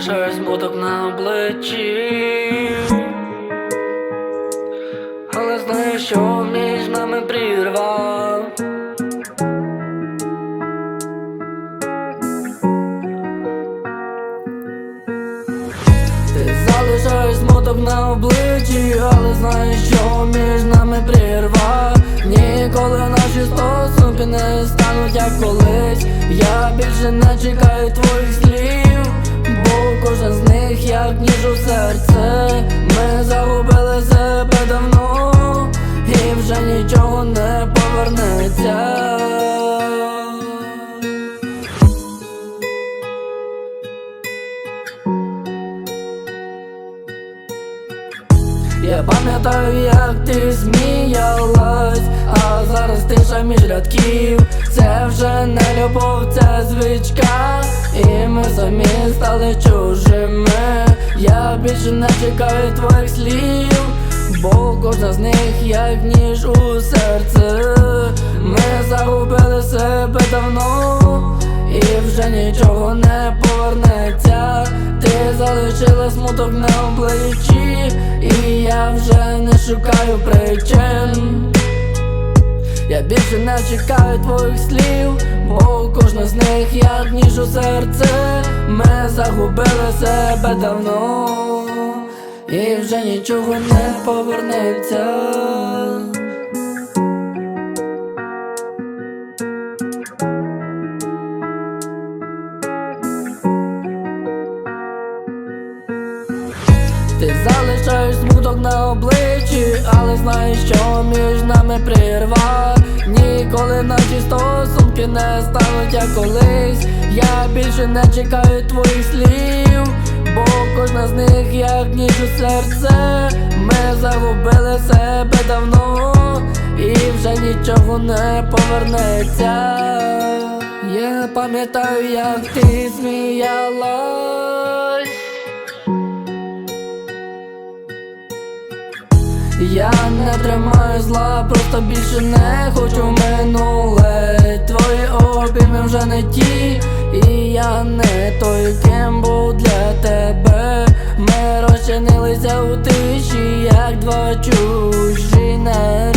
залишаю смуток на обличчі. Але знаю, що між нами прірва. Ти залишаєш смуток на обличчі, але знаєш, що між нами прірва. Ніколи наші стосунки не стануть як колись. Я більше не чекаю твоїх слів, кожен з них як ніж у серце. Ми загубили себе давно, і вже нічого не повернеться. Я пам'ятаю, як ти сміялась, а зараз тиша між рядків. Це вже не любов, це звичка, і ми самі стали чужими. Я більше не чекаю твоїх слів, бо кожна з них як ніж у серце. Ми загубили себе давно, і вже нічого не повернеться. Ти залишила смуток на обличчі, і я вже не шукаю причин. Я більше не чекаю твоїх слів, бо кожна з них як ніж у серце. Ми загубили себе давно, і вже нічого не повернеться. Ти залишаєш смуток на обличчі, але знаєш, що між нами прірва. Ніколи наші стосунки не стануть як колись. Я більше не чекаю твоїх слів, бо кожна з них як ніж у серце. Ми загубили себе давно, і вже нічого не повернеться. Я пам'ятаю, як ти сміялась. Я не тримаю зла, просто більше не хочу в минуле. Твої обійми вже не ті, і я не той, ким був для тебе. Ми розчинилися у тиші, як два чужі не